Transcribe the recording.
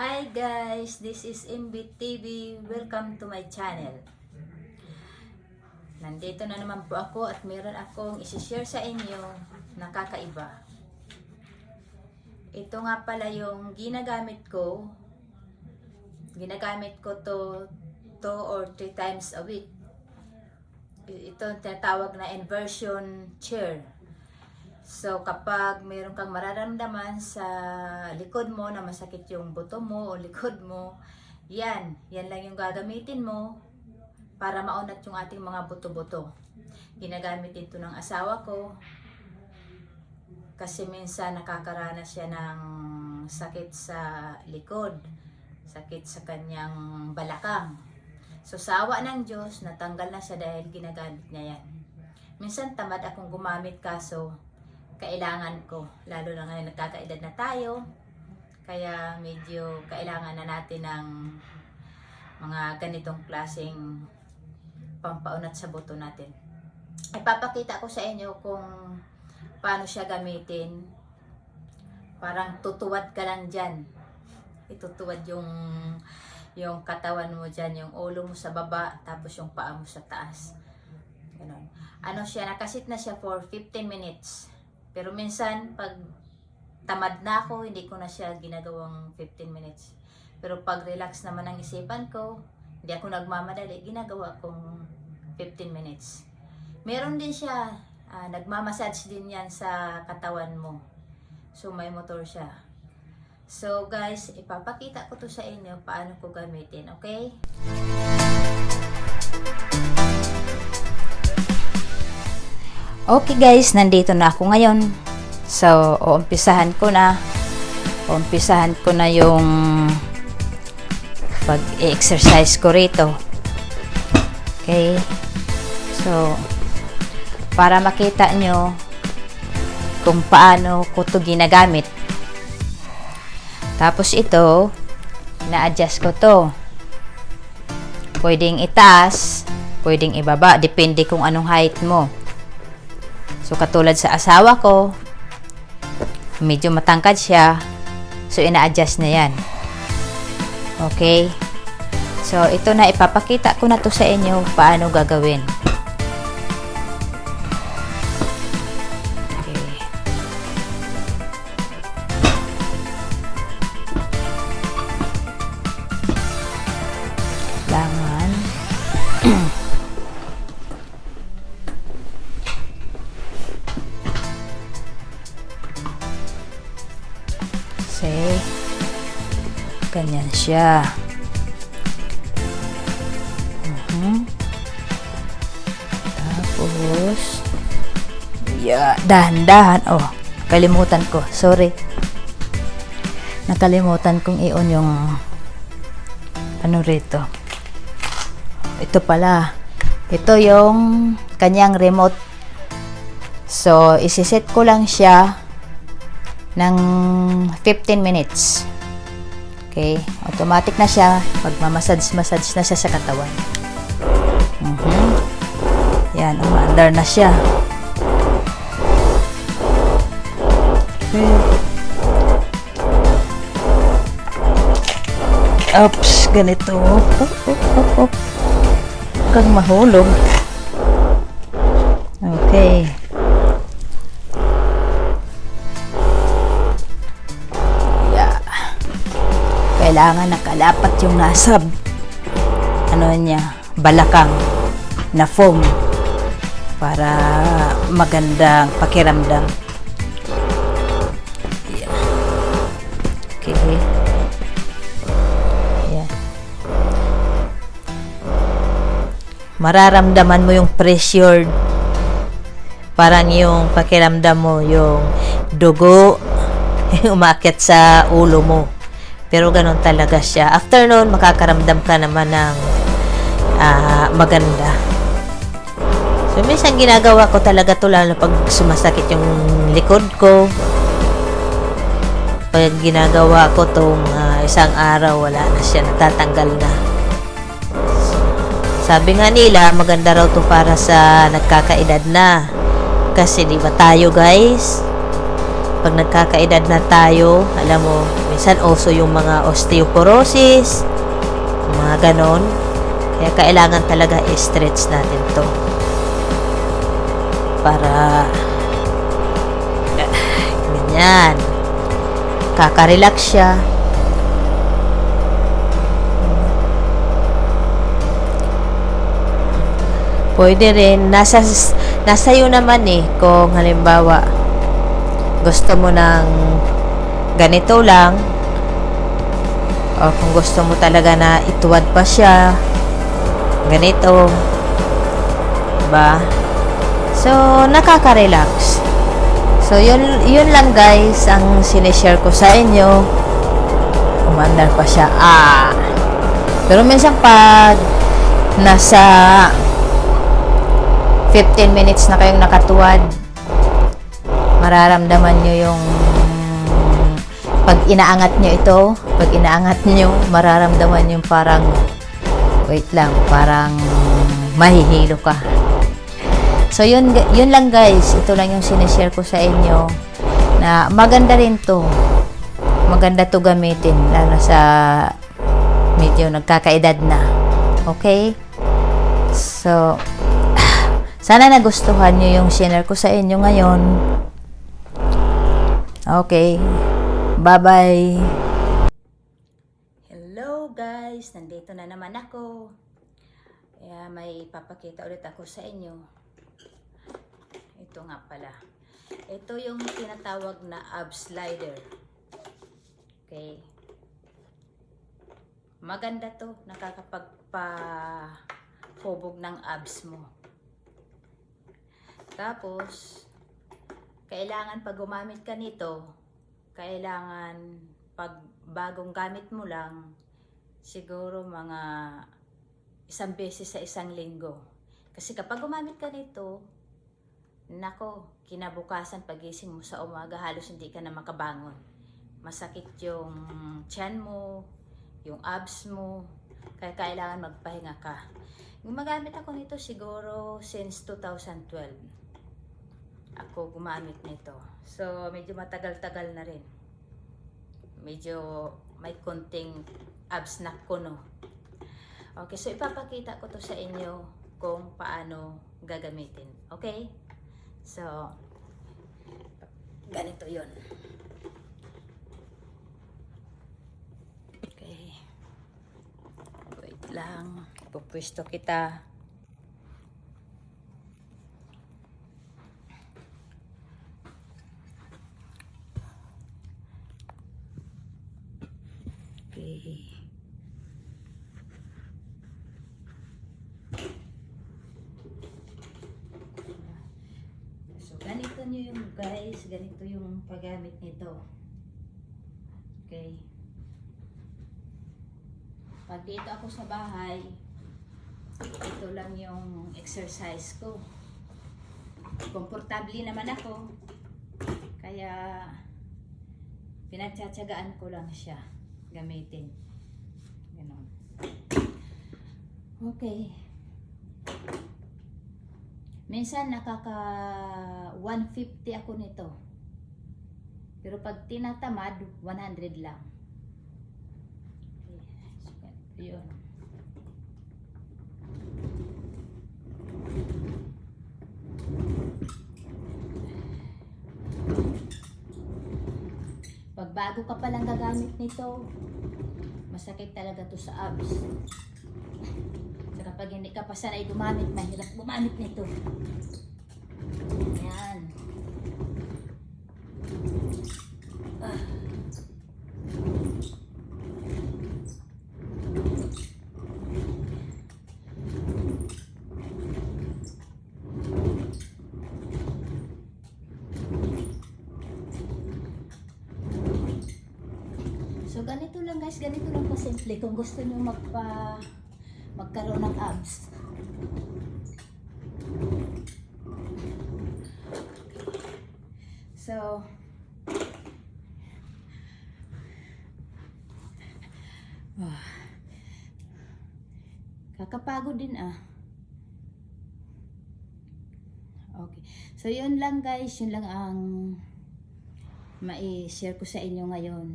Hi guys, this is MB TV. Welcome to my channel. Nandito na naman po ako at meron akong isi-share sa inyo na kakaiba. Ito nga pala yung ginagamit ko. Ginagamit ko to 2 or 3 times a week. Ito tinatawag na inversion chair. So, kapag mayroon kang mararamdaman sa likod mo na masakit yung buto mo o likod mo, yan, yan lang yung gagamitin mo para maunat yung ating mga buto-buto. Ginagamit ito ng asawa ko kasi minsan nakakaranas siya ng sakit sa likod, sakit sa kanyang balakang. So, sawa ng Diyos, natanggal na siya dahil ginagamit niya yan. Minsan tamad akong gumamit kaso kailangan ko. Lalo na ngayon nagkakaedad na tayo. Kaya medyo kailangan na natin ng mga ganitong klaseng pampaunat sa buto natin. Ipapakita ko sa inyo kung paano siya gamitin. Parang tutuwad ka lang dyan. Itutuwad yung yung katawan mo dyan, yung ulo mo sa baba, tapos yung paa mo sa taas. Ganon. Ano siya, nakasit na siya for 15 minutes. Pero minsan, pag tamad na ako, hindi ko na siya ginagawang 15 minutes. Pero pag relax naman ang isipan ko, hindi ako nagmamadali, ginagawa kong 15 minutes. Meron din siya, ah, nagmamassage din yan sa katawan mo. So, may motor siya. So, guys, ipapakita ko to sa inyo paano ko gamitin, okay? Okay guys, nandito na ako ngayon. So, uumpisahan ko na. Uumpisahan ko na yung pag-exercise ko rito. Okay. So, para makita nyo kung paano ko to ginagamit. Tapos ito, na-adjust ko to. Pwedeng itaas, pwedeng ibaba, depende kung anong height mo. So, katulad sa asawa ko, medyo matangkad siya. So, ina-adjust na yan. Okay? So, ito na, ipapakita ko na to sa inyo paano gagawin. Okay. Kailangan siya. Mhm. Tapos, yeah, dahan-dahan. Oh, kalimutan ko. Sorry. Nakalimutan kong i-on yung ano rito. Ito pala. Ito yung kanyang remote. So, isiset ko lang siya ng 15 minutes. Okay, automatic na siya. Magmamassage-massage na siya sa katawan. Mhm. Yan, umaandar na siya. Okay. Oops, ganito. Oh, oh, oh, oh. Kang mahulog. Okay. Kailangan nakalapat yung nasa ano niya, balakang na foam para magandang pakiramdam. Yeah. Okay. Yeah. Mararamdaman mo yung pressure parang yung pakiramdam mo yung dugo umakyat sa ulo mo. Pero ganun talaga siya. After nun, makakaramdam ka naman ng ah, maganda. So, minsan ginagawa ko talaga to lalo pag sumasakit yung likod ko. Pag ginagawa ko tong ah, isang araw, wala na siya, natatanggal na. Sabi nga nila, maganda raw to para sa nagkakaedad na. Kasi di ba tayo guys, pag nagkakaedad na tayo, alam mo, minsan also yung mga osteoporosis, mga ganon. Kaya kailangan talaga i-stretch natin to. Para ganyan. Kaka-relax siya. Pwede rin. Nasa, nasa iyo naman eh. Kung halimbawa, gusto mo ng ganito lang. O kung gusto mo talaga na ituwad pa siya. Ganito. Diba? So, nakaka-relax. So, yun, yun lang guys ang sinishare ko sa inyo. Umandar pa siya. Ah! Pero minsan pag nasa 15 minutes na kayong nakatuwad, mararamdaman nyo yung pag inaangat nyo ito, pag inaangat nyo, mararamdaman yung parang wait lang, parang mahihilo ka. So yun, yun lang guys, ito lang yung sinishare ko sa inyo na maganda rin to. Maganda to gamitin, lalo sa medyo nagkakaedad na. Okay? So, sana nagustuhan nyo yung share ko sa inyo ngayon. Okay. Bye-bye. Hello guys! Nandito na naman ako. Kaya may papakita ulit ako sa inyo. Ito nga pala. Ito yung tinatawag na ab slider. Okay. Maganda to. Nakakapagpa-hubog ng abs mo. Tapos, kailangan pag gumamit ka nito, kailangan pag bagong gamit mo lang, siguro mga isang beses sa isang linggo. Kasi kapag gumamit ka nito, nako, kinabukasan pagising mo sa umaga, halos hindi ka na makabangon. Masakit yung tiyan mo, yung abs mo, kaya kailangan magpahinga ka. Gumagamit ako nito siguro since 2012 ako gumamit nito. So, medyo matagal-tagal na rin. Medyo may konting abs na kuno. Okay, so ipapakita ko to sa inyo kung paano gagamitin. Okay? So, ganito yon. Okay. Wait lang. Pupwesto kita. Okay. Ganito nyo yung guys, ganito yung paggamit nito. Okay. Pag dito ako sa bahay, ito lang yung exercise ko. Komportable naman ako. Kaya, pinagtsatsagaan ko lang siya gamitin. Ganon. Okay. Minsan nakaka 150 ako nito. Pero pag tinatamad, 100 lang. Okay. Yun. Pag bago ka palang gagamit nito, masakit talaga to sa abs. Kapag hindi ka pa sanay gumamit, mahirap gumamit nito. Yan. Ah. So ganito lang guys, ganito lang kasimple kung gusto niyo magpa magkaroon ng abs. So ah. Kakapagod din ah. Okay. So yun lang guys, yun lang ang mai-share ko sa inyo ngayon.